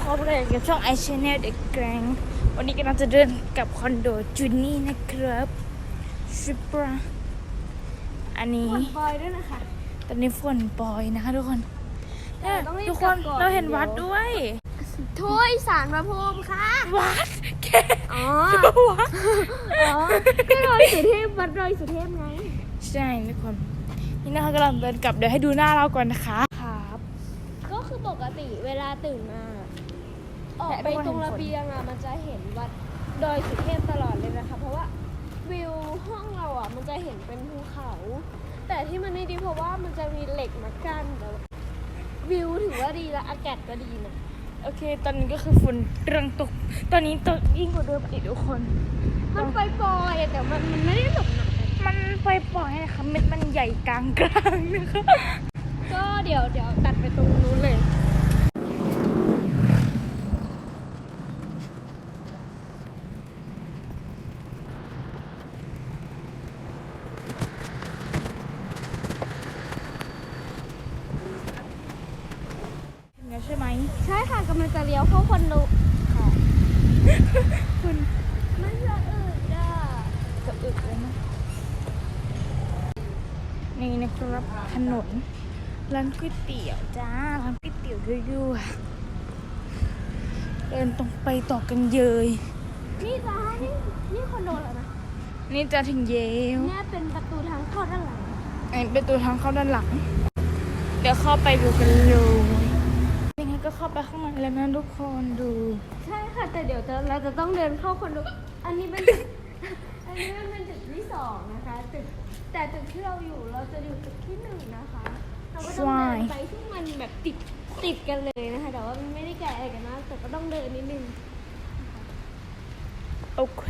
ขอเลยกับช่องไอชแนลเด็กแกรงวันนี้กำลังจะเดินกลับคอนโดจูนี่นะครับชิปราอันนี้ฝนปล่อยด้วยนะคะ ตอนนี้ฝนปล่อยนะคะทุกคนแต่เนี่ยต้องรีบทุกคนกลับก่อน เราเห็นเดี๋ยววัดด้วย ถ้วยสารพระภูมิค่ะ วัดแกอ๋อ วัดอ๋อก็ดอยสุเทพวัดดอยสุเทพไง ใช่ทุกคนนี่นะคะกำลังเดินกลับเดี๋ยวให้ดูหน้าเราก่อนนะคะครับก็คือปกติเวลาตื่นมา ออกไปตรงระเบียงอะมันจะเห็นวัดดอยสุเทพตลอดเลยนะคะ เพราะว่าวิวห้องเราอะมันจะเห็นเป็นภูเขา แต่ที่มันไม่ดีเพราะว่ามันจะมีเหล็กมากั้นแต่ว่าวิวถือว่าดีและอากาศก็ดีนะโอเค ตอนนี้ก็คือฝนกำลังตก ตอนนี้ตกยิ่งกว่าเดิมอีกทุกคน มันไปปล่อยๆแต่มันมันไม่ได้ตกหนักนะมันไปปล่อยนะคะเม็ดมันใหญ่กลางกลางๆนะคะก็เดี๋ยวเดี๋ยวตัดไปตรงนู้นเลย ถึงแล้ว ใช่ไหมใช่ค่ะกำลังจะเลี้ยวเข้าคอนโดค่ะคุณมันจะอืดอะจะอึดเลยนะนี่นะครับถนนร้านก๋วยเตี๋ยวจ้าร้านก๋วยเตี๋ยวยั่วๆเดินตรงไปต่อกันเยยนี่จ้านี่นี่คอนโดแล้วนะนี่จะถึงเยลเนี่ยเป็นประตูทางเข้าด้านหลังอันนี้เป็นตัวทางเข้าด้านหลัง เดี๋ยวเข้าไปดูกันเลย ยังไงก็เข้าไปข้างในแล้วนะทุกคนดู ใช่ค่ะ แต่เดี๋ยวจะเราจะต้องเดินเข้าคอนโดอันนี้เป็น อันนี้มันเป็นตึกที่สองนะคะตึกแต่ตึกที่เราอยู่เราจะอยู่ตึกที่หนึ่งนะคะเราก็ต้องเดินไปซึ่งมันแบบติดติดกันเลยนะคะแต่ว่ามันไม่ได้ไกลอะไรกันมากแต่ก็ต้องเดินนิดนึงโอเค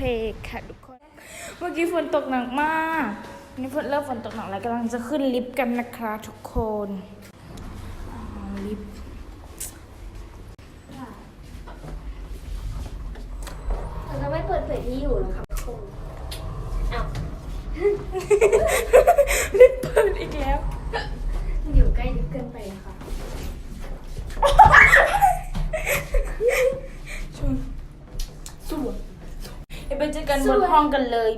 ค่ะทุกคน เมื่อกี้ฝนตกหนักมากนี่ฝนเริ่มฝนตกหนักแล้วกำลังจะขึ้นลิฟต์กันนะคะทุกคนอ่าลิฟต์ เราจะไม่เปิดเผยที่อยู่หรอกค่ะคงอ้าวลิฟต์เปิดอีกแล้ว อยู่ใกล้ลิฟต์เกินไปค่ะชนสวยเดี๋ยวไปเจอกันบนห้องกันเลย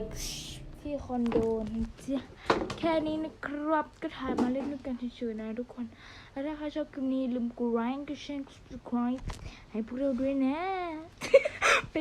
ที่คอนโดนะจ๊ะแค่นี้นะครับก็ถ่ายมาเล่นด้วยกันเฉยๆนะทุกคน แล้วถ้าใครชอบคลิปนี้ลืมกดไลค์กดแชร์กด subscribe ให้พวกเราด้วยนะไป